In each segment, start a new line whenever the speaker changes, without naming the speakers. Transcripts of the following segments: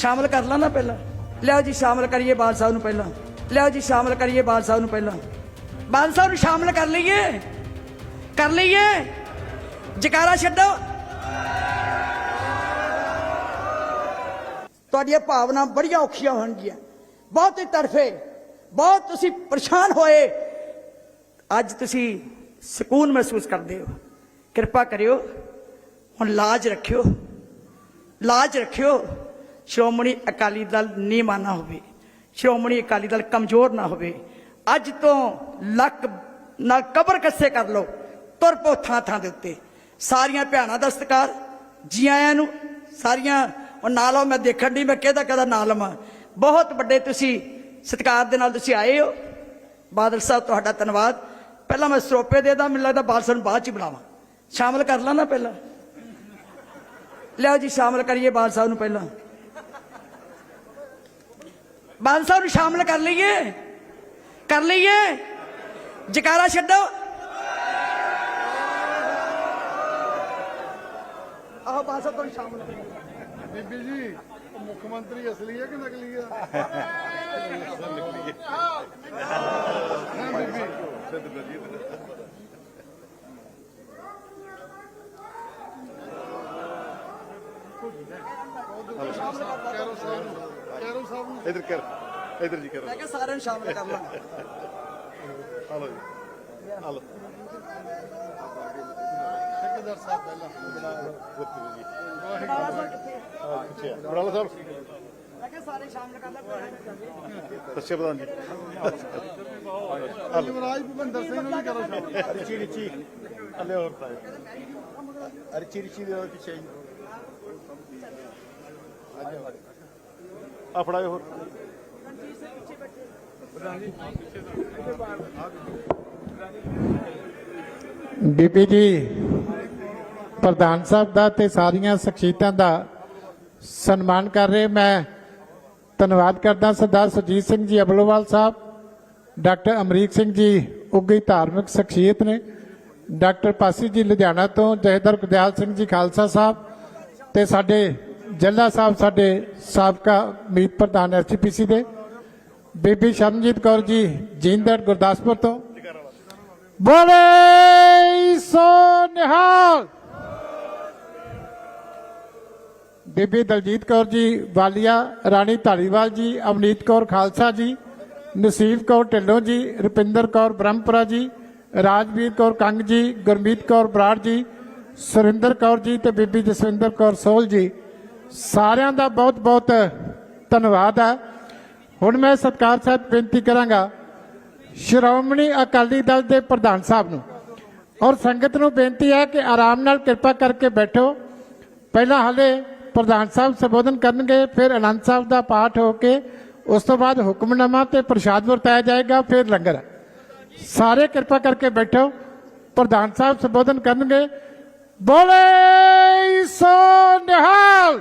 ਸ਼ਾਮਲ ਕਰ ਲਾਂ ਨਾ ਪਹਿਲਾਂ। ਲਿਆਓ ਜੀ, ਸ਼ਾਮਲ ਕਰੀਏ ਬਾਲ ਸਾਹਿਬ ਨੂੰ ਪਹਿਲਾਂ। ਲਿਆਓ ਜੀ, ਸ਼ਾਮਲ ਕਰੀਏ ਬਾਲ ਸਾਹਿਬ ਨੂੰ ਪਹਿਲਾਂ। ਬਾਲ ਸਾਹਿਬ ਨੂੰ ਸ਼ਾਮਲ ਕਰ ਲਈਏ। ਕਰ ਲਈਏ। ਜਕਾਰਾ ਛੱਡੋ। ਤੁਹਾਡੀਆਂ ਭਾਵਨਾ ਬੜੀਆਂ ਔਖੀਆਂ ਹੋਣਗੀਆਂ। ਬਹੁਤ ਹੀ ਤਰਫੇ ਬਹੁਤ ਤੁਸੀਂ ਪਰੇਸ਼ਾਨ ਹੋਏ। ਅੱਜ ਤੁਸੀਂ ਸਕੂਨ ਮਹਿਸੂਸ ਕਰਦੇ ਹੋ। ਕਿਰਪਾ ਕਰਿਓ। ਹੁਣ ਲਾਜ ਰੱਖਿਓ। ਲਾਜ ਰੱਖਿਓ। ਸ਼੍ਰੋਮਣੀ ਅਕਾਲੀ ਦਲ ਨੀਵਾਂ ਨਾ ਹੋਵੇ, ਸ਼੍ਰੋਮਣੀ ਅਕਾਲੀ ਦਲ ਕਮਜ਼ੋਰ ਨਾ ਹੋਵੇ, ਅੱਜ ਤੋਂ ਲੱਕ ਨਾਲ ਕਬਰ ਕੱਸੇ ਕਰ ਲਓ, ਤੁਰ ਪੋ ਥਾਂ ਥਾਂ ਦੇ ਉੱਤੇ। ਸਾਰੀਆਂ ਭੈਣਾਂ ਦਾ ਸਤਿਕਾਰ, ਜੀ ਆਇਆਂ ਨੂੰ, ਸਾਰੀਆਂ, ਉਹ ਨਾਲ ਆਓ ਮੈਂ ਦੇਖਣ ਦੀ ਮੈਂ ਕਿਹਦਾ ਕਿਹਦਾ ਨਾਂ ਲਵਾਂ। ਬਹੁਤ ਵੱਡੇ ਤੁਸੀਂ ਸਤਿਕਾਰ ਦੇ ਨਾਲ ਤੁਸੀਂ ਆਏ ਹੋ। ਬਾਦਲ ਸਾਹਿਬ, ਤੁਹਾਡਾ ਧੰਨਵਾਦ। ਪਹਿਲਾਂ ਮੈਂ ਸਰੋਪੇ ਦੇ ਦਾਂ ਮੈਨੂੰ ਲੱਗਦਾ ਬਾਦਲ ਸਾਹਿਬ ਨੂੰ ਬਾਅਦ ਚ ਬੁਲਾਵਾਂ। ਸ਼ਾਮਲ ਕਰ ਲਾਂ ਨਾ ਪਹਿਲਾਂ। ਲਿਆਓ ਜੀ, ਸ਼ਾਮਲ ਕਰੀਏ ਬਾਦਲ ਸਾਹਿਬ ਨੂੰ ਪਹਿਲਾਂ। ਬਾਦਲ ਸਾਹਿਬ ਨੂੰ ਸ਼ਾਮਲ ਕਰ ਲਈਏ ਕਰ ਲਈਏ ਜਕਾਰਾ ਛੱਡੋ ਆਹ ਬਾਦਲ ਸਾਹਿਬ ਨੂੰ ਸ਼ਾਮਲ ਕਰੀਏ
ਬੀਬੀ ਜੀ ਉਹ ਮੁੱਖ ਮੰਤਰੀ ਅਸਲੀ ਹੈ ਕਿ ਨਕਲੀ ਹੈ ਹਾਂ ਬੀਬੀ ਕੈਰੋ ਸਾਹਿਬ ਨੂੰ ਸਾਹਿਬ
ਇਧਰ ਕਰ ਇਧਰ ਜੀ ਕਰੋ
ਮੈਂ ਕਿਹਾ ਸਾਰਿਆਂ ਨੂੰ ਸ਼ਾਮਲ ਕਰ ਲਾਂ
ਹਲੋ ਜੀ। ਹਲੋ
ਠੇਕੇਦਾਰ ਸਾਹਿਬ ਪਹਿਲਾਂ।
ਪਿੱਛੇ ਬਰਾਲਾ ਸਾਹਿਬ।
ਮੈਂ ਕਿਹਾ ਸਾਰੇ ਸ਼ਾਮਲ ਕਰ ਲਾਂ
ਸੱਚੇ ਪ੍ਰਧਾਨ ਜੀ।
ਯੁਵਰਾਜ ਭੁਪਿੰਦਰ ਸਿੰਘ ਨੂੰ ਵੀ ਕਰੋ ਸ਼ਾਮਿਲ।
ਰਿਚੀ। ਰਿਚੀ ਹਲੇ ਹੋਰ ਤਾਂ ਰਿਚੀ ਰਿਚੀ ਦੇ ਪਿੱਛੇ ਜੀ ਆ ਫੜਾਓ ਹੋਰ।
ਬੀਬੀ ਜੀ, ਪ੍ਰਧਾਨ ਸਾਹਿਬ ਦਾ ਤੇ ਸਾਰੀਆਂ ਸ਼ਖਸੀਅਤਾਂ ਦਾ ਸਨਮਾਨ ਕਰ ਰਹੇ ਮੈਂ ਧੰਨਵਾਦ ਕਰਦਾ ਸਰਦਾਰ ਸੁਰਜੀਤ ਸਿੰਘ ਜੀ ਅਬਲੋਵਾਲ ਸਾਹਿਬ, ਡਾਕਟਰ ਅਮਰੀਕ ਸਿੰਘ ਜੀ ਉੱਗੀ ਧਾਰਮਿਕ ਸ਼ਖਸੀਅਤ ਨੇ। ਡਾਕਟਰ ਪਾਸੀ ਜੀ ਲੁਧਿਆਣਾ ਤੋਂ ਜਹਦਰ ਗੁਰਦਿਆਲ ਸਿੰਘ ਜੀ ਖਾਲਸਾ ਸਾਹਿਬ ਤੇ ਸਾਡੇ ਜੱਲਾ ਸਾਹਿਬ ਸਾਡੇ ਸਾਬਕਾ ਮੀਤ ਪ੍ਰਧਾਨ ਐਸਜੀਪੀਸੀ ਦੇ। ਬੀਬੀ ਸ਼ਰਮਜੀਤ ਕੌਰ ਜੀ ਜੀਂਦੜ ਗੁਰਦਾਸਪੁਰ ਤੋਂ। ਬੋਲੇ ਸੋ ਨਿਹਾਲ। ਬੀਬੀ ਦਲਜੀਤ ਕੌਰ ਜੀ ਵਾਲੀਆ, ਰਾਣੀ ਢਾਲੀਵਾਲ ਜੀ, ਅਵਨੀਤ ਕੌਰ ਖਾਲਸਾ ਜੀ, ਨਸੀਬ ਕੌਰ ਢਿੱਲੋਂ ਜੀ, ਰੁਪਿੰਦਰ ਕੌਰ ਬ੍ਰਹਮਪੁਰਾ ਜੀ, ਰਾਜਵੀਰ ਕੌਰ ਕੰਗ ਜੀ, ਗੁਰਮੀਤ ਕੌਰ ਬਰਾੜ ਜੀ, ਸੁਰਿੰਦਰ ਕੌਰ ਜੀ ਤੇ ਬੀਬੀ ਜਸਵਿੰਦਰ ਕੌਰ ਸੋਲ ਜੀ। ਸਾਰਿਆਂ ਦਾ ਬਹੁਤ ਬਹੁਤ ਧੰਨਵਾਦ ਹੈ। ਹੁਣ ਮੈਂ ਸਤਕਾਰ ਸਾਹਿਬ ਬੇਨਤੀ ਕਰਾਂਗਾ, ਸ਼੍ਰੋਮਣੀ ਅਕਾਲੀ ਦਲ ਦੇ ਪ੍ਰਧਾਨ ਸਾਹਿਬ ਨੂੰ। ਔਰ ਸੰਗਤ ਨੂੰ ਬੇਨਤੀ ਹੈ ਕਿ ਆਰਾਮ ਨਾਲ ਕਿਰਪਾ ਕਰਕੇ ਬੈਠੋ। ਪਹਿਲਾਂ ਹਲੇ ਪ੍ਰਧਾਨ ਸਾਹਿਬ ਸੰਬੋਧਨ ਕਰਨਗੇ, ਫਿਰ ਅਨੰਦ ਸਾਹਿਬ ਦਾ ਪਾਠ ਹੋ ਕੇ, ਉਸ ਤੋਂ ਬਾਅਦ ਹੁਕਮਨਾਮਾ ਤੇ ਪ੍ਰਸ਼ਾਦ ਵਰਤਾਇਆ ਜਾਏਗਾ, ਫਿਰ ਲੰਗਰ। ਸਾਰੇ ਕਿਰਪਾ ਕਰਕੇ ਬੈਠੋ। ਪ੍ਰਧਾਨ ਸਾਹਿਬ ਸੰਬੋਧਨ ਕਰਨਗੇ, ਬੋਲੇ ਸੋ ਨਿਹਾਲ!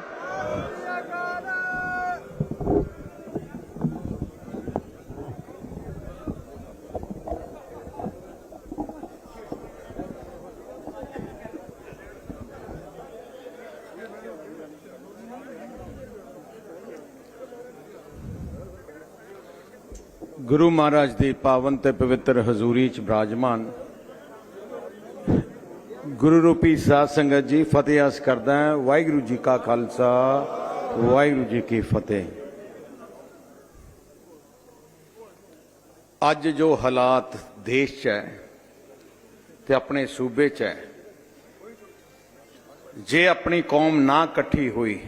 ਗੁਰੂ ਮਹਾਰਾਜ ਦੀ ਪਾਵਨ ਤੇ ਪਵਿੱਤਰ ਹਜ਼ੂਰੀ ਚ ਬਰਾਜਮਾਨ। ਗੁਰੂ ਰੂਪੀ ਸਾਧ ਸੰਗਤ ਜੀ, ਫਤਿਹ ਅਸ ਕਰਦਾ ਹਾਂ, ਵਾਹਿਗੁਰੂ ਜੀ ਕਾ ਖਾਲਸਾ, ਵਾਹਿਗੁਰੂ ਜੀ ਕੀ ਫਤਿਹ। ਅੱਜ ਜੋ ਹਾਲਾਤ ਦੇਸ਼ 'ਚ ਹੈ ਤੇ ਆਪਣੇ ਸੂਬੇ 'ਚ ਹੈ, ਜੇ ਆਪਣੀ ਕੌਮ ਨਾ ਇਕੱਠੀ ਹੋਈ,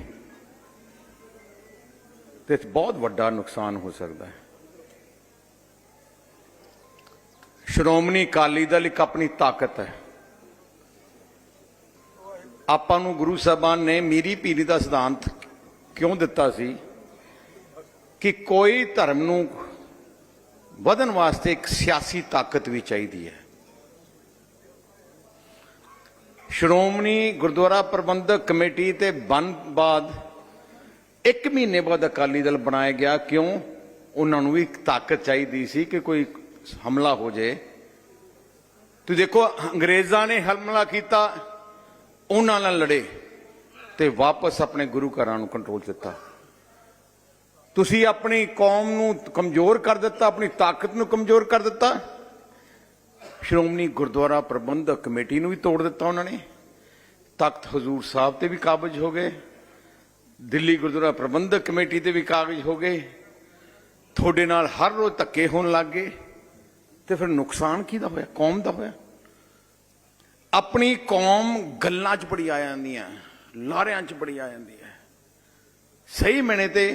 ਤੇ ਬਹੁਤ ਵੱਡਾ ਨੁਕਸਾਨ ਹੋ ਸਕਦਾ ਹੈ। ਸ਼੍ਰੋਮਣੀ ਅਕਾਲੀ ਦਲ ਇੱਕ ਆਪਣੀ ਤਾਕਤ ਹੈ। ਆਪਾਂ ਨੂੰ ਗੁਰੂ ਸਾਹਿਬਾਨ ਨੇ ਮੀਰੀ ਪੀਰੀ ਦਾ ਸਿਧਾਂਤ ਕਿਉਂ ਦਿੱਤਾ ਸੀ ਕਿ ਕੋਈ ਧਰਮ ਨੂੰ ਵਧਣ ਵਾਸਤੇ ਇੱਕ ਸਿਆਸੀ ਤਾਕਤ ਵੀ ਚਾਹੀਦੀ ਹੈ। ਸ਼੍ਰੋਮਣੀ ਗੁਰਦੁਆਰਾ ਪ੍ਰਬੰਧਕ ਕਮੇਟੀ ਤੇ ਬਨ ਬਾਅਦ ਇੱਕ ਮਹੀਨੇ ਬਾਅਦ ਅਕਾਲੀ ਦਲ ਬਣਾਇਆ ਗਿਆ ਕਿਉਂ? ਉਹਨਾਂ ਨੂੰ ਵੀ ਤਾਕਤ ਚਾਹੀਦੀ ਸੀ ਕਿ ਕੋਈ ਹਮਲਾ ਹੋ ਜਾਏ ਤੁਸੀਂ ਦੇਖੋ, ਅੰਗਰੇਜ਼ਾਂ ਨੇ ਹਮਲਾ ਕੀਤਾ, ਉਹਨਾਂ ਨਾਲ ਲੜੇ ਤੇ ਵਾਪਸ ਆਪਣੇ ਗੁਰੂ ਘਰਾਂ ਨੂੰ ਕੰਟਰੋਲ ਦਿੱਤਾ। ਤੁਸੀਂ ਆਪਣੀ ਕੌਮ ਨੂੰ ਕਮਜ਼ੋਰ ਕਰ ਦਿੱਤਾ, ਆਪਣੀ ਤਾਕਤ ਨੂੰ ਕਮਜ਼ੋਰ ਕਰ ਦਿੱਤਾ। ਸ਼੍ਰੋਮਣੀ ਗੁਰਦੁਆਰਾ ਪ੍ਰਬੰਧਕ ਕਮੇਟੀ ਨੂੰ ਵੀ ਤੋੜ ਦਿੱਤਾ ਉਹਨਾਂ ਨੇ। ਤਖਤ ਹਜ਼ੂਰ ਸਾਹਿਬ ਤੇ ਵੀ ਕਾਬਜ ਹੋ ਗਏ। ਦਿੱਲੀ ਗੁਰਦੁਆਰਾ ਪ੍ਰਬੰਧਕ ਕਮੇਟੀ ਤੇ ਵੀ ਕਾਬਜ਼ ਹੋ ਗਏ। ਤੁਹਾਡੇ ਨਾਲ ਹਰ ਰੋਜ਼ ਧੱਕੇ ਹੋਣ ਲੱਗ ਗਏ। ਤੇ ਫਿਰ ਨੁਕਸਾਨ ਕਿਹਦਾ ਹੋਇਆ? ਕੌਮ ਦਾ ਹੋਇਆ? ਆਪਣੀ ਕੌਮ ਗੱਲਾਂ 'ਚ ਬੜੀ ਆ ਜਾਂਦੀ ਹੈ, ਲਾਰਿਆਂ 'ਚ ਬੜੀ ਆ ਜਾਂਦੀ ਹੈ। ਸਹੀ ਮੈਨੇ ਤੇ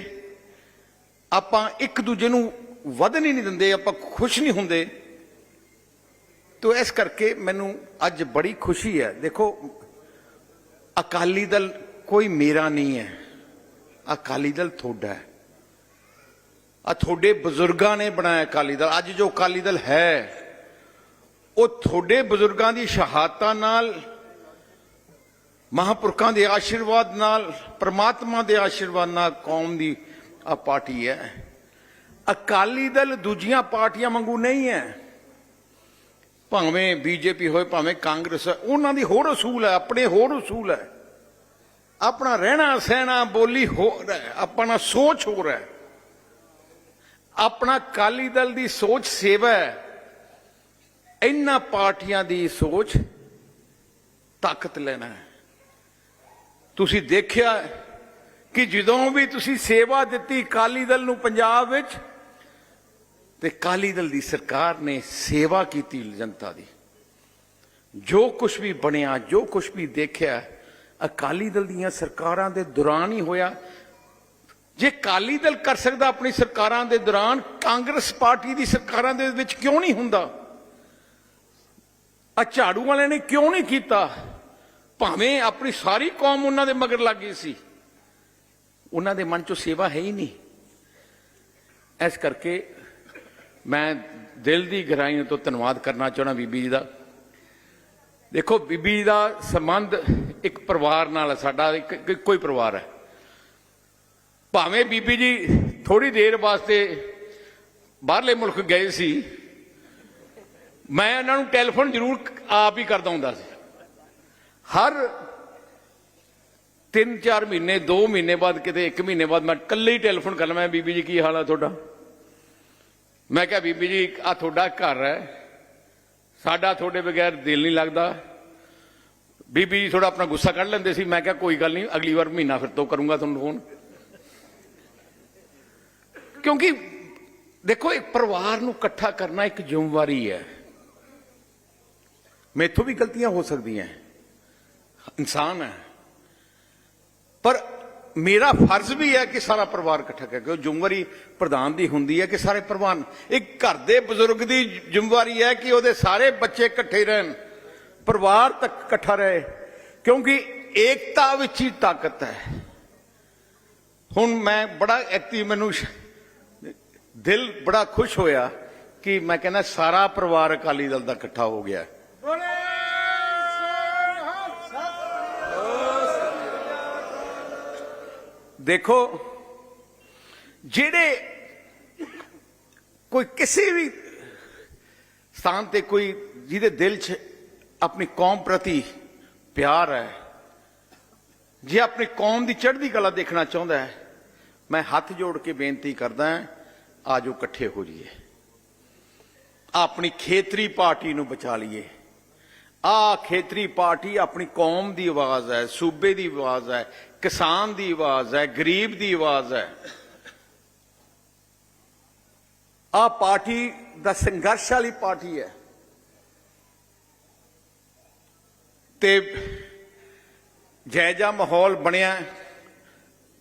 ਆਪਾਂ ਇੱਕ ਦੂਜੇ ਨੂੰ ਵਧਣ ਹੀ ਨਹੀਂ ਦਿੰਦੇ, ਆਪਾਂ ਖੁਸ਼ ਨਹੀਂ ਹੁੰਦੇ। ਤੋ ਇਸ ਕਰਕੇ ਮੈਨੂੰ ਅੱਜ ਬੜੀ ਖੁਸ਼ੀ ਹੈ। ਦੇਖੋ, ਅਕਾਲੀ ਦਲ ਕੋਈ ਮੇਰਾ ਨਹੀਂ ਹੈ। ਅਕਾਲੀ ਦਲ ਤੁਹਾਡਾ ਹੈ। ਆ ਤੁਹਾਡੇ ਬਜ਼ੁਰਗਾਂ ਨੇ ਬਣਾਇਆ ਅਕਾਲੀ ਦਲ। ਅੱਜ ਜੋ ਅਕਾਲੀ ਦਲ ਹੈ, ਉਹ ਤੁਹਾਡੇ ਬਜ਼ੁਰਗਾਂ ਦੀ ਸ਼ਹਾਦਤਾਂ ਨਾਲ, ਮਹਾਪੁਰਖਾਂ ਦੇ ਆਸ਼ੀਰਵਾਦ ਨਾਲ, ਪ੍ਰਮਾਤਮਾ ਦੇ ਆਸ਼ੀਰਵਾਦ ਨਾਲ ਕੌਮ ਦੀ ਆ ਪਾਰਟੀ ਹੈ। ਅਕਾਲੀ ਦਲ ਦੂਜੀਆਂ ਪਾਰਟੀਆਂ ਵਾਂਗੂ ਨਹੀਂ ਹੈ। ਭਾਵੇਂ ਬੀਜੇਪੀ ਹੋਏ, ਭਾਵੇਂ ਕਾਂਗਰਸ ਹੈ ਉਹਨਾਂ ਦੀ ਹੋਰ ਅਸੂਲ ਹੈ, ਆਪਣੇ ਹੋਰ ਅਸੂਲ ਹੈ। ਆਪਣਾ ਰਹਿਣਾ ਸਹਿਣਾ ਬੋਲੀ ਹੋਰ ਹੈ, ਆਪਣਾ ਸੋਚ ਹੋਰ ਹੈ। ਆਪਣਾ ਅਕਾਲੀ ਦਲ ਦੀ ਸੋਚ ਸੇਵਾ ਹੈ। ਇਹਨਾਂ ਪਾਰਟੀਆਂ ਦੀ ਸੋਚ ਤਾਕਤ ਲੈਣਾ ਹੈ। ਤੁਸੀਂ ਦੇਖਿਆ ਕਿ ਜਦੋਂ ਵੀ ਤੁਸੀਂ ਸੇਵਾ ਦਿੱਤੀ ਅਕਾਲੀ ਦਲ ਨੂੰ ਪੰਜਾਬ ਵਿੱਚ, ਤੇ ਅਕਾਲੀ ਦਲ ਦੀ ਸਰਕਾਰ ਨੇ ਸੇਵਾ ਕੀਤੀ ਜਨਤਾ ਦੀ। ਜੋ ਕੁਝ ਵੀ ਬਣਿਆ, ਜੋ ਕੁਝ ਵੀ ਦੇਖਿਆ, ਅਕਾਲੀ ਦਲ ਦੀਆਂ ਸਰਕਾਰਾਂ ਦੇ ਦੌਰਾਨ ਹੀ ਹੋਇਆ। ਜੇ ਅਕਾਲੀ ਦਲ ਕਰ ਸਕਦਾ ਆਪਣੀ ਸਰਕਾਰਾਂ ਦੇ ਦੌਰਾਨ, ਕਾਂਗਰਸ ਪਾਰਟੀ ਦੀ ਸਰਕਾਰਾਂ ਦੇ ਵਿੱਚ ਕਿਉਂ ਨਹੀਂ ਹੁੰਦਾ? ਆ ਝਾੜੂ ਵਾਲਿਆਂ ਨੇ ਕਿਉਂ ਨਹੀਂ ਕੀਤਾ? ਭਾਵੇਂ ਆਪਣੀ ਸਾਰੀ ਕੌਮ ਉਹਨਾਂ ਦੇ ਮਗਰ ਲੱਗ ਗਈ ਸੀ। ਉਹਨਾਂ ਦੇ ਮਨ 'ਚੋਂ ਸੇਵਾ ਹੈ ਹੀ ਨਹੀਂ। ਇਸ ਕਰਕੇ ਮੈਂ ਦਿਲ ਦੀ ਗਹਿਰਾਈਆਂ ਤੋਂ ਧੰਨਵਾਦ ਕਰਨਾ ਚਾਹਣਾ ਬੀਬੀ ਜੀ ਦਾ। ਦੇਖੋ, ਬੀਬੀ ਜੀ ਦਾ ਸੰਬੰਧ ਇੱਕ ਪਰਿਵਾਰ ਨਾਲ ਸਾਡਾ ਇੱਕ ਇੱਕ- ਇੱਕੋ ਹੀ ਪਰਿਵਾਰ ਹੈ। ਭਾਵੇਂ ਬੀਬੀ ਜੀ ਥੋੜੀ ਦੇਰ ਵਾਸਤੇ ਬਾਹਰਲੇ ਮੁਲਕ ਗਏ ਸੀ, ਮੈਂ ਇਹਨਾਂ ਨੂੰ ਟੈਲੀਫੋਨ ਜ਼ਰੂਰ ਆਪ ਹੀ ਕਰਦਾ ਹੁੰਦਾ ਸੀ। ਹਰ 3-4 ਮਹੀਨੇ 2 ਮਹੀਨੇ ਬਾਅਦ ਕਿਤੇ 1 ਮਹੀਨੇ ਬਾਅਦ ਮੈਂ ਇਕੱਲੇ ਹੀ ਟੈਲੀਫੋਨ ਕਰ ਲਵਾਂ ਬੀਬੀ ਜੀ, ਕੀ ਹਾਲ ਹੈ ਤੁਹਾਡਾ? ਮੈਂ ਕਿਹਾ, ਬੀਬੀ ਜੀ ਆ ਤੁਹਾਡਾ ਘਰ ਹੈ। ਸਾਡਾ ਤੁਹਾਡੇ ਬਗੈਰ ਦਿਲ ਨਹੀਂ ਲੱਗਦਾ। ਬੀਬੀ ਜੀ ਥੋੜਾ ਆਪਣਾ ਗੁੱਸਾ ਕੱਢ ਲੈਂਦੇ ਸੀ। ਮੈਂ ਕਿਹਾ, ਕੋਈ ਗੱਲ ਨਹੀਂ, ਅਗਲੀ ਵਾਰ ਮਹੀਨਾ ਫਿਰ ਤੋਂ ਕਰੂੰਗਾ ਤੁਹਾਨੂੰ ਫੋਨ ਕਿਉਂਕਿ ਦੇਖੋ, ਇੱਕ ਪਰਿਵਾਰ ਨੂੰ ਇਕੱਠਾ ਕਰਨਾ ਇੱਕ ਜ਼ਿੰਮੇਵਾਰੀ ਹੈ। ਮੈਥੋਂ ਵੀ ਗਲਤੀਆਂ ਹੋ ਸਕਦੀਆਂ ਇਨਸਾਨ ਹੈ। ਪਰ ਮੇਰਾ ਫਰਜ਼ ਵੀ ਹੈ ਕਿ ਸਾਰਾ ਪਰਿਵਾਰ ਇਕੱਠਾ ਕਰਕੇ ਉਹ ਜ਼ਿੰਮੇਵਾਰੀ ਪ੍ਰਧਾਨ ਦੀ ਹੁੰਦੀ ਹੈ ਕਿ ਸਾਰੇ ਪਰਿਵਾਰ ਇੱਕ ਘਰ ਦੇ ਬਜ਼ੁਰਗ ਦੀ ਜ਼ਿੰਮੇਵਾਰੀ ਹੈ ਕਿ ਉਹਦੇ ਸਾਰੇ ਬੱਚੇ ਇਕੱਠੇ ਰਹਿਣ, ਪਰਿਵਾਰ ਤੱਕ ਇਕੱਠਾ ਰਹੇ, ਕਿਉਂਕਿ ਏਕਤਾ ਵਿੱਚ ਹੀ ਤਾਕਤ ਹੈ। ਹੁਣ ਮੈਂ ਬੜਾ ਐਕਟਿਵ ਮੈਨੂੰ ਦਿਲ ਬੜਾ ਖੁਸ਼ ਹੋਇਆ ਕਿ ਮੈਂ ਕਹਿੰਦਾ ਸਾਰਾ ਪਰਿਵਾਰ ਅਕਾਲੀ ਦਲ ਦਾ ਇਕੱਠਾ ਹੋ ਗਿਆ। ਦੇਖੋ ਜਿਹੜੇ ਕੋਈ ਕਿਸੇ ਵੀ ਸਥਾਨ ਤੇ ਕੋਈ ਜਿਹਦੇ ਦਿਲ 'ਚ ਆਪਣੀ ਕੌਮ ਪ੍ਰਤੀ ਪਿਆਰ ਹੈ ਜੇ ਆਪਣੀ ਕੌਮ ਦੀ ਚੜ੍ਹਦੀ ਕਲਾ ਦੇਖਣਾ ਚਾਹੁੰਦਾ ਹੈ ਮੈਂ ਹੱਥ ਜੋੜ ਕੇ ਬੇਨਤੀ ਕਰਦਾ ਹਾਂ ਆਜੋ ਇਕੱਠੇ ਹੋ ਜਾਈਏ। ਆਪਣੀ ਖੇਤਰੀ ਪਾਰਟੀ ਨੂੰ ਬਚਾ ਲਈਏ। ਆ ਖੇਤਰੀ ਪਾਰਟੀ ਆਪਣੀ ਕੌਮ ਦੀ ਆਵਾਜ਼ ਹੈ, ਸੂਬੇ ਦੀ ਆਵਾਜ਼ ਹੈ, ਕਿਸਾਨ ਦੀ ਆਵਾਜ਼ ਹੈ, ਗਰੀਬ ਦੀ ਆਵਾਜ਼ ਹੈ। ਆ ਪਾਰਟੀ ਦਾ ਸੰਘਰਸ਼ ਵਾਲੀ ਪਾਰਟੀ ਹੈ। ਤੇ ਜੈਜਾ ਮਾਹੌਲ ਬਣਿਆ।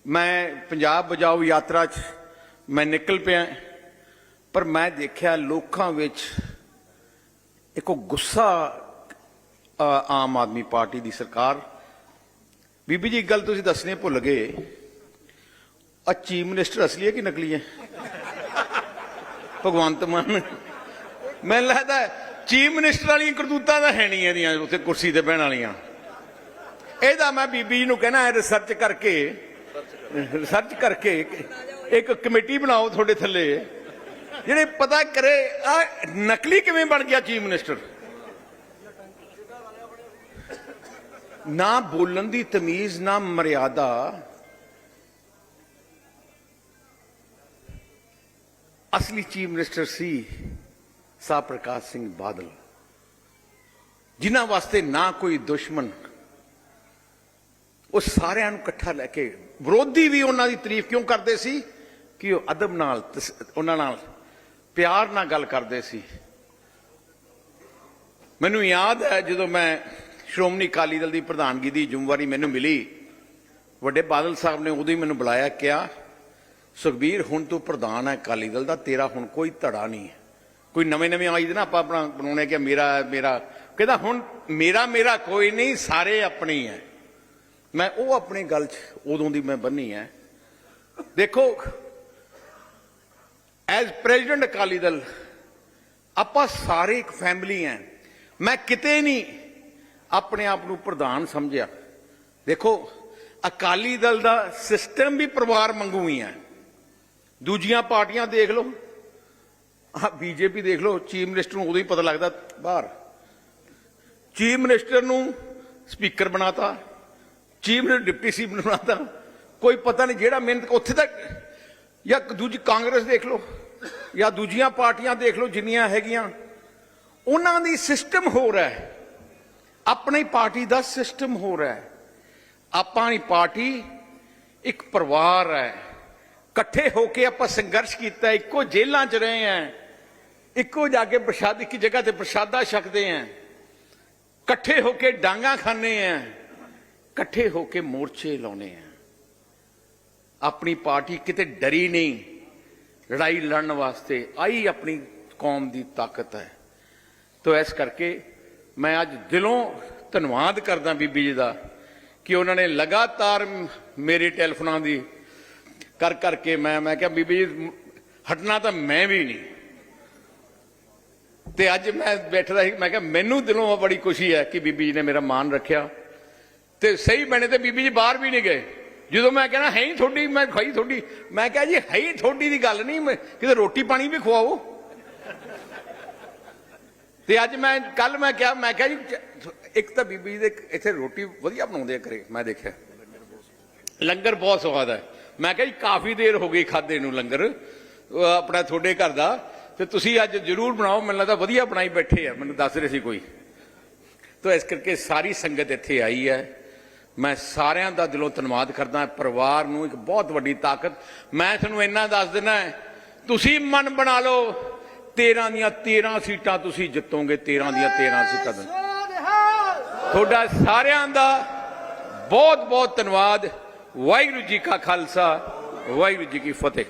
ਮੈਂ ਪੰਜਾਬ ਬਜਾਓ ਯਾਤਰਾ 'ਚ ਮੈਂ ਨਿਕਲ ਪਿਆ, ਪਰ ਮੈਂ ਦੇਖਿਆ ਲੋਕਾਂ ਵਿੱਚ ਇੱਕ ਉਹ ਗੁੱਸਾ ਆਮ ਆਦਮੀ ਪਾਰਟੀ ਦੀ ਸਰਕਾਰ। ਬੀਬੀ ਜੀ, ਇੱਕ ਗੱਲ ਤੁਸੀਂ ਦੱਸਣੀ ਭੁੱਲ ਗਏ। ਆ ਚੀਫ ਮਿਨਿਸਟਰ ਅਸਲੀ ਹੈ ਕਿ ਨਕਲੀ ਹੈ? ਭਗਵੰਤ ਮਾਨ। ਮੈਨੂੰ ਲੱਗਦਾ ਚੀਫ ਮਿਨਿਸਟਰ ਵਾਲੀਆਂ ਕਰਤੂਤਾਂ ਤਾਂ ਹੈ ਨਹੀਂ ਇਹਦੀਆਂ, ਉੱਥੇ ਕੁਰਸੀ ਤੇ ਬਹਿਣ ਵਾਲੀਆਂ। ਇਹਦਾ ਮੈਂ ਬੀਬੀ ਜੀ ਨੂੰ ਕਹਿਣਾ ਰਿਸਰਚ ਕਰਕੇ ਰਿਸਰਚ ਕਰਕੇ ਇੱਕ ਕਮੇਟੀ ਬਣਾਓ ਤੁਹਾਡੇ ਥੱਲੇ, ਜਿਹੜੇ ਪਤਾ ਕਰੇ, ਆ ਨਕਲੀ ਕਿਵੇਂ ਬਣ ਗਿਆ ਚੀਫ ਮਿਨਿਸਟਰ? ਨਾ ਬੋਲਣ ਦੀ ਤਮੀਜ਼, ਨਾ ਮਰਿਆਦਾ। ਅਸਲੀ ਚੀਫ ਮਿਨਿਸਟਰ ਸੀ ਸਾਹ ਪ੍ਰਕਾਸ਼ ਸਿੰਘ ਬਾਦਲ, ਜਿਨ੍ਹਾਂ ਵਾਸਤੇ ਨਾ ਕੋਈ ਦੁਸ਼ਮਣ। ਉਹ ਸਾਰਿਆਂ ਨੂੰ ਇਕੱਠਾ ਲੈ ਕੇ, ਵਿਰੋਧੀ ਵੀ ਉਹਨਾਂ ਦੀ ਤਾਰੀਫ ਕਿਉਂ ਕਰਦੇ ਸੀ? ਕਿ ਉਹ ਅਦਬ ਨਾਲ ਤਸ- ਉਹਨਾਂ ਨਾਲ ਪਿਆਰ ਨਾਲ ਗੱਲ ਕਰਦੇ ਸੀ। ਮੈਨੂੰ ਯਾਦ ਹੈ ਜਦੋਂ ਮੈਂ ਸ਼੍ਰੋਮਣੀ ਅਕਾਲੀ ਦਲ ਦੀ ਪ੍ਰਧਾਨਗੀ ਦੀ ਜ਼ਿੰਮੇਵਾਰੀ ਮੈਨੂੰ ਮਿਲੀ, ਵੱਡੇ ਬਾਦਲ ਸਾਹਿਬ ਨੇ ਉਦੋਂ ਹੀ ਮੈਨੂੰ ਬੁਲਾਇਆ, ਕਿਹਾ, ਸੁਖਬੀਰ, ਹੁਣ ਤੂੰ ਪ੍ਰਧਾਨ ਹੈ ਅਕਾਲੀ ਦਲ ਦਾ, ਤੇਰਾ ਹੁਣ ਕੋਈ ਧੜਾ ਨਹੀਂ ਹੈ। ਕੋਈ ਨਵੇਂ ਨਵੇਂ ਆਈ ਦੇ ਨਾ, ਆਪਾਂ ਆਪਣਾ ਬਣਾਉਣੇ ਕਿ ਮੇਰਾ ਮੇਰਾ। ਕਹਿੰਦਾ, ਹੁਣ ਮੇਰਾ ਮੇਰਾ ਕੋਈ ਨਹੀਂ, ਸਾਰੇ ਆਪਣੇ ਹੈ। ਮੈਂ ਉਹ ਆਪਣੀ ਗੱਲ 'ਚ ਉਦੋਂ ਦੀ ਮੈਂ ਬੰਨੀ ਹੈ। ਦੇਖੋ ਐਜ਼ ਪ੍ਰੈਜ਼ੀਡੈਂਟ ਅਕਾਲੀ ਦਲ ਆਪਾਂ ਸਾਰੇ ਇੱਕ ਫੈਮਿਲੀ ਹੈ ਮੈਂ ਕਿਤੇ ਨਹੀਂ ਆਪਣੇ ਆਪ ਨੂੰ ਪ੍ਰਧਾਨ ਸਮਝਿਆ ਦੇਖੋ ਅਕਾਲੀ ਦਲ ਦਾ ਸਿਸਟਮ ਵੀ ਪਰਿਵਾਰ ਮੰਗੂ ਹੀ ਹੈ ਦੂਜੀਆਂ ਪਾਰਟੀਆਂ ਦੇਖ ਲਓ ਆ ਬੀਜੇਪੀ ਦੇਖ ਲਓ ਚੀਫ ਮਿਨਿਸਟਰ ਨੂੰ ਉਦੋਂ ਹੀ ਪਤਾ ਲੱਗਦਾ ਬਾਹਰ ਚੀਫ ਮਿਨਿਸਟਰ ਨੂੰ ਸਪੀਕਰ ਬਣਾਤਾ ਚੀਫ ਮਿਨਿਸਟਰ ਡਿਪਟੀ ਸੀ ਬਣਾਤਾ ਕੋਈ ਪਤਾ ਨਹੀਂ ਜਿਹੜਾ ਮਿਹਨਤ ਉੱਥੇ ਤੱਕ ਜਾਂ ਦੂਜੀ ਕਾਂਗਰਸ ਦੇਖ ਲਓ, ਜਾਂ ਦੂਜੀਆਂ ਪਾਰਟੀਆਂ ਦੇਖ ਲਓ ਜਿੰਨੀਆਂ ਹੈਗੀਆਂ, ਉਹਨਾਂ ਦੀ ਸਿਸਟਮ ਹੋ ਰਿਹਾ ਹੈ। ਆਪਣੀ ਪਾਰਟੀ ਦਾ ਸਿਸਟਮ ਹੋ ਰਿਹਾ ਹੈ। ਆਪਾਂ ਦੀ ਪਾਰਟੀ ਇੱਕ ਪਰਿਵਾਰ ਹੈ। ਇਕੱਠੇ ਹੋ ਕੇ ਆਪਾਂ ਸੰਘਰਸ਼ ਕੀਤਾ, ਇੱਕੋ ਜੇਲ੍ਹਾਂ 'ਚ ਰਹੇ ਹਾਂ। ਇੱਕੋ ਜਾ ਕੇ ਪ੍ਰਸ਼ਾਦ, ਇੱਕ ਜਗ੍ਹਾ ਤੇ ਪ੍ਰਸ਼ਾਦਾ ਛਕਦੇ ਹਾਂ। ਇਕੱਠੇ ਹੋ ਕੇ ਡਾਂਗਾ ਖਾਂਦੇ ਹਾਂ। ਇਕੱਠੇ ਹੋ ਕੇ ਮੋਰਚੇ ਲਾਉਨੇ ਆ ਆਪਣੀ ਪਾਰਟੀ ਕਿਤੇ ਡਰੀ ਨਹੀਂ। ਲੜਾਈ ਲੜਨ ਵਾਸਤੇ ਆਈ ਆਪਣੀ ਕੌਮ ਦੀ ਤਾਕਤ ਹੈ। ਤੋ ਇਸ ਕਰਕੇ ਮੈਂ ਅੱਜ ਦਿਲੋਂ ਧੰਨਵਾਦ ਕਰਦਾ ਬੀਬੀ ਜੀ ਦਾ ਕਿ ਉਹਨਾਂ ਨੇ ਲਗਾਤਾਰ ਮੇਰੇ ਟੈਲੀਫੋਨਾਂ ਦੀ ਕਰ ਕਰਕੇ ਮੈਂ ਮੈਂ ਕਿਹਾ ਬੀਬੀ ਜੀ, ਹਟਣਾ ਤਾਂ ਮੈਂ ਵੀ ਨਹੀਂ। ਤੇ ਅੱਜ ਮੈਂ ਬੈਠਦਾ ਸੀ, ਮੈਂ ਕਿਹਾ ਮੈਨੂੰ ਦਿਲੋਂ ਬੜੀ ਖੁਸ਼ੀ ਹੈ ਕਿ ਬੀਬੀ ਜੀ ਨੇ ਮੇਰਾ ਮਾਨ ਰੱਖਿਆ। ਤੇ ਸਹੀ ਬਣੇ ਤੇ ਬੀਬੀ ਜੀ ਬਾਹਰ ਵੀ ਨਹੀਂ ਗਏ। ਜਦੋਂ ਮੈਂ ਕਹਿੰਦਾ ਹੈ ਹੀ ਤੁਹਾਡੀ, ਮੈਂ ਖਾਈ ਤੁਹਾਡੀ। ਮੈਂ ਕਿਹਾ ਜੀ, ਹੈ ਹੀ ਤੁਹਾਡੀ ਦੀ ਗੱਲ ਨਹੀਂ ਕਿਤੇ ਰੋਟੀ ਪਾਣੀ ਵੀ ਖਵਾਓ। ਤੇ ਅੱਜ ਮੈਂ, ਕੱਲ ਮੈਂ ਕਿਹਾ ਮੈਂ ਕਿਹਾ ਜੀ, ਇੱਕ ਤਾਂ ਬੀਬੀ ਦੇ ਇੱਥੇ ਰੋਟੀ ਵਧੀਆ ਬਣਾਉਂਦੇ ਆ ਕਰੇ ਮੈਂ ਦੇਖਿਆ। ਲੰਗਰ ਬਹੁਤ ਸਵਾਦ ਹੈ। ਮੈਂ ਕਿਹਾ ਜੀ, ਕਾਫੀ ਦੇਰ ਹੋ ਗਈ ਖਾਦੇ ਨੂੰ ਲੰਗਰ ਆਪਣਾ ਤੁਹਾਡੇ ਘਰ ਦਾ। ਤੇ ਤੁਸੀਂ ਅੱਜ ਜ਼ਰੂਰ ਬਣਾਓ, ਮੈਨੂੰ ਲੱਗਦਾ ਵਧੀਆ ਬਣਾਈ ਬੈਠੇ ਆ, ਮੈਨੂੰ ਦੱਸ ਰਹੇ ਸੀ ਕੋਈ। ਤੋ ਇਸ ਕਰਕੇ ਸਾਰੀ ਸੰਗਤ ਇੱਥੇ ਆਈ ਹੈ। ਮੈਂ ਸਾਰਿਆਂ ਦਾ ਦਿਲੋਂ ਧੰਨਵਾਦ ਕਰਦਾ ਪਰਿਵਾਰ ਨੂੰ ਇੱਕ ਬਹੁਤ ਵੱਡੀ ਤਾਕਤ। ਮੈਂ ਤੁਹਾਨੂੰ ਇੰਨਾ ਦੱਸ ਦਿੰਦਾ ਤੁਸੀਂ ਮਨ ਬਣਾ ਲਓ 13 ਦੀਆਂ 13 ਸੀਟਾਂ ਤੁਸੀਂ ਜਿੱਤੋਗੇ 13 ਦੀਆਂ 13 ਸੀਟਾਂ ਤੁਹਾਡਾ ਸਾਰਿਆਂ ਦਾ ਬਹੁਤ ਬਹੁਤ ਧੰਨਵਾਦ। ਵਾਹਿਗੁਰੂ ਜੀ ਕਾ ਖਾਲਸਾ, ਵਾਹਿਗੁਰੂ ਜੀ ਕੀ ਫਤਿਹ।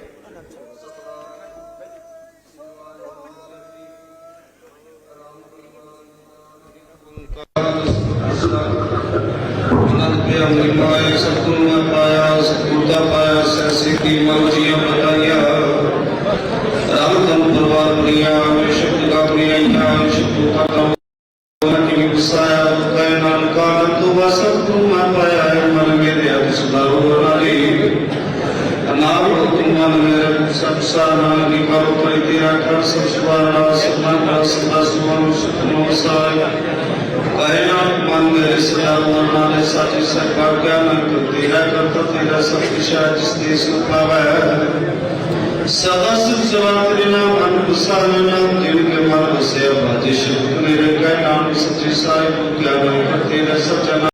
ਆਨੰਦ ਕੇ ਅੰਮ੍ਰਿਤ ਪਾਇਆ ਸਤਿਗੁਰੂ ਮੈਂ ਪਾਇਆ ਸਤਿਗੁਰ ਦਾ ਪਾਇਆ ਸੈਸੀ ਕੀ ਮਰਜ਼ੀਆਂ ਬਤਾਈਆਂ ਰਾਮ ਤਮ ਪਰਵਾਰ ਪ੍ਰਿਆ ਸ਼ਬਦ ਦਾ ਪ੍ਰਿਆ ਸ਼ਬਦ ਦਾ ਕੰਮ ਕਿ ਵਸਾਇਆ ਕੈ ਨਾਨਕਾ ਤੂੰ ਵਸਤਿਗੁਰੂ ਮੈਂ ਪਾਇਆ ਮਨ ਮੇਰੇ ਅਬ ਸੁਧਾਰੋ ਨਾਲੀ। ਨਾਮ ਤੂੰ ਮਨ ਮੇਰੇ, ਸਭ ਸਾਨਾ ਨਿ ਕਰੋ ਕਰ ਸਭ ਸਵਾਰਾ ਸਮਾਨ ਸਦਾ ਸੁਮਨ ਸੁਖਨੋ ਸਾਇਆ ਕਹਿਣਾ ਮਨ ਮੇਰੇ ਸਦਾ ਮਨ ਦੇ ਸਾਚੀ ਸਰਕਾਰ ਗਿਆਨ ਕਰਤੀ ਹੈ, ਕਰਤਾ ਤੇਰਾ ਸਭ ਵਿਸ਼ਾ ਜਿਸ ਦੇ ਸੁਖਾਵੈ ਸਦਾ ਸਿਰ ਸਵਾ ਤੇਰੇ ਨਾਮ ਮਨ ਬਸਾਨਾ ਨਾਮ ਜਿਨ ਕੇ ਮਨ ਵਸਿਆ ਬਾਜੀ ਸ਼ਬਦ ਮੇਰੇ ਕਹਿ ਨਾਮ, ਸੱਚੀ ਸਾਹਿਬ ਗਿਆਨ ਕਰਤੇ ਰਸ ਜਨਾ